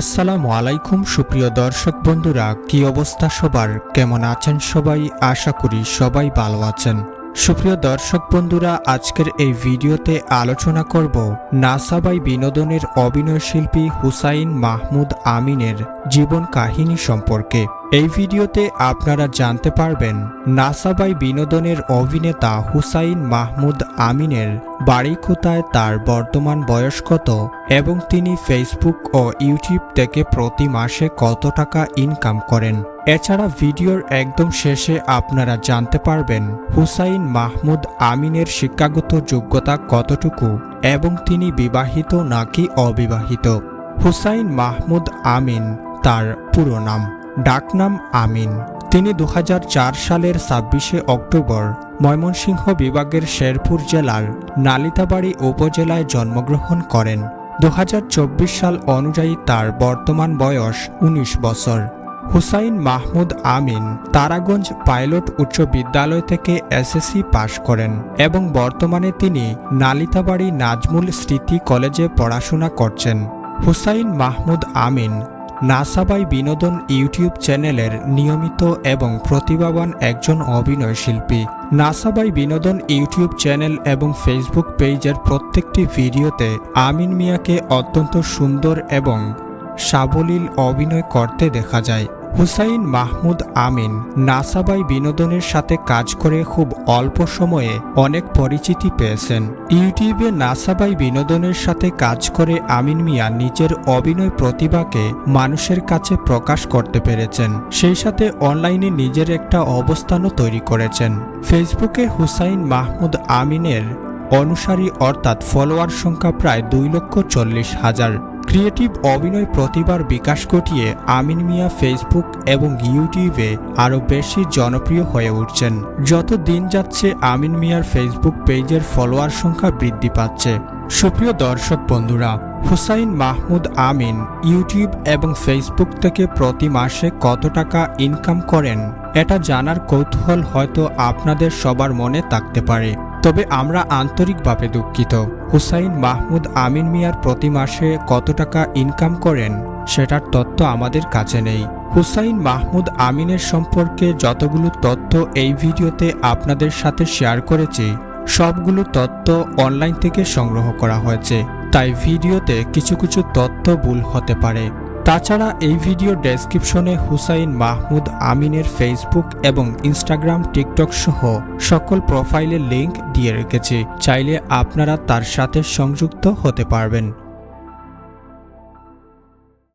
আসসালামু আলাইকুম, সুপ্রিয় দর্শক বন্ধুরা, কি অবস্থা সবার? কেমন আছেন সবাই? আশা করি সবাই ভালো আছেন। সুপ্রিয় দর্শক বন্ধুরা, আজকের এই ভিডিওতে আলোচনা করব নাসাবাই বিনোদনের অভিনয় শিল্পী হুসাইন মাহমুদ আমিনের জীবন কাহিনী সম্পর্কে। এই ভিডিওতে আপনারা জানতে পারবেন নাসাবাই বিনোদনের অভিনেতা হুসাইন মাহমুদ আমিনের বাড়ি কোথায়, তার বর্তমান বয়স কত এবং তিনি ফেসবুক ও ইউটিউব থেকে প্রতি মাসে কত টাকা ইনকাম করেন। এছাড়া ভিডিওর একদম শেষে আপনারা জানতে পারবেন হুসাইন মাহমুদ আমিনের শিক্ষাগত যোগ্যতা কতটুকু এবং তিনি বিবাহিত নাকি অবিবাহিত। হুসাইন মাহমুদ আমিন তার পুরো নাম। ডাকনাম আমিন। তিনি দু হাজার চার সালের ছাব্বিশে অক্টোবর ময়মনসিংহ বিভাগের শেরপুর জেলার নালিতাবাড়ি উপজেলায় জন্মগ্রহণ করেন। দু হাজার চব্বিশ সাল অনুযায়ী তার বর্তমান বয়স ১৯ বছর। হুসাইন মাহমুদ আমিন তারাগঞ্জ পাইলট উচ্চ বিদ্যালয় থেকে এসএসসি পাশ করেন এবং বর্তমানে তিনি নালিতাবাড়ি নাজমুল স্মৃতি কলেজে পড়াশোনা করছেন। হুসাইন মাহমুদ আমিন নাসাবাই বিনোদন ইউটিউব চ্যানেলের নিয়মিত এবং প্রতিভাবান একজন অভিনয় শিল্পী। নাসাবাই বিনোদন ইউটিউব চ্যানেল এবং ফেসবুক পেজের প্রত্যেকটি ভিডিওতে আমিন মিয়াকে অত্যন্ত সুন্দর এবং সাবলীল অভিনয় করতে দেখা যায়। হুসাইন মাহমুদ আমিন নাসাবাই বিনোদনের সাথে কাজ করে খুব অল্প সময়ে অনেক পরিচিতি পেয়েছেন। ইউটিউবে নাসাবাই বিনোদনের সাথে কাজ করে আমিন মিয়া নিজের অভিনয় প্রতিভাকে মানুষের কাছে প্রকাশ করতে পেরেছেন। সেই সাথে অনলাইনে নিজের একটা অবস্থানও তৈরি করেছেন। ফেসবুকে হুসাইন মাহমুদ আমিনের অনুসারী অর্থাৎ ফলোয়ার সংখ্যা প্রায় দুই লক্ষ চল্লিশ হাজার। ক্রিয়েটিভ অভিনয় প্রতিভার বিকাশ ঘটিয়ে আমিন মিয়া ফেসবুক এবং ইউটিউবে আরও বেশি জনপ্রিয় হয়ে উঠছেন। যত দিন যাচ্ছে, আমিন মিয়ার ফেসবুক পেজের ফলোয়ার সংখ্যা বৃদ্ধি পাচ্ছে। সুপ্রিয় দর্শক বন্ধুরা, হুসাইন মাহমুদ আমিন ইউটিউব এবং ফেসবুক থেকে প্রতি মাসে কত টাকা ইনকাম করেন, এটা জানার কৌতূহল হয়তো আপনাদের সবার মনে থাকতে পারে। তবে আমরা আন্তরিকভাবে দুঃখিত। হুসাইন মাহমুদ আমিন মিয়ার প্রতি মাসে কত টাকা ইনকাম করেন, সেটার তথ্য আমাদের কাছে নেই। হুসাইন মাহমুদ আমিনের সম্পর্কে যতগুলো তথ্য এই ভিডিওতে আপনাদের সাথে শেয়ার করেছি, সবগুলো তথ্য অনলাইন থেকে সংগ্রহ করা হয়েছে, তাই ভিডিওতে কিছু কিছু তথ্য ভুল হতে পারে। তাছাড়া এই ভিডিও ডেসক্রিপশনে হুসাইন মাহমুদ আমিনের ফেসবুক এবং ইনস্টাগ্রাম টিকটক সহ সকল প্রোফাইলের লিংক দিয়ে রেখেছি। চাইলে আপনারা তার সাথে সংযুক্ত হতে পারবেন।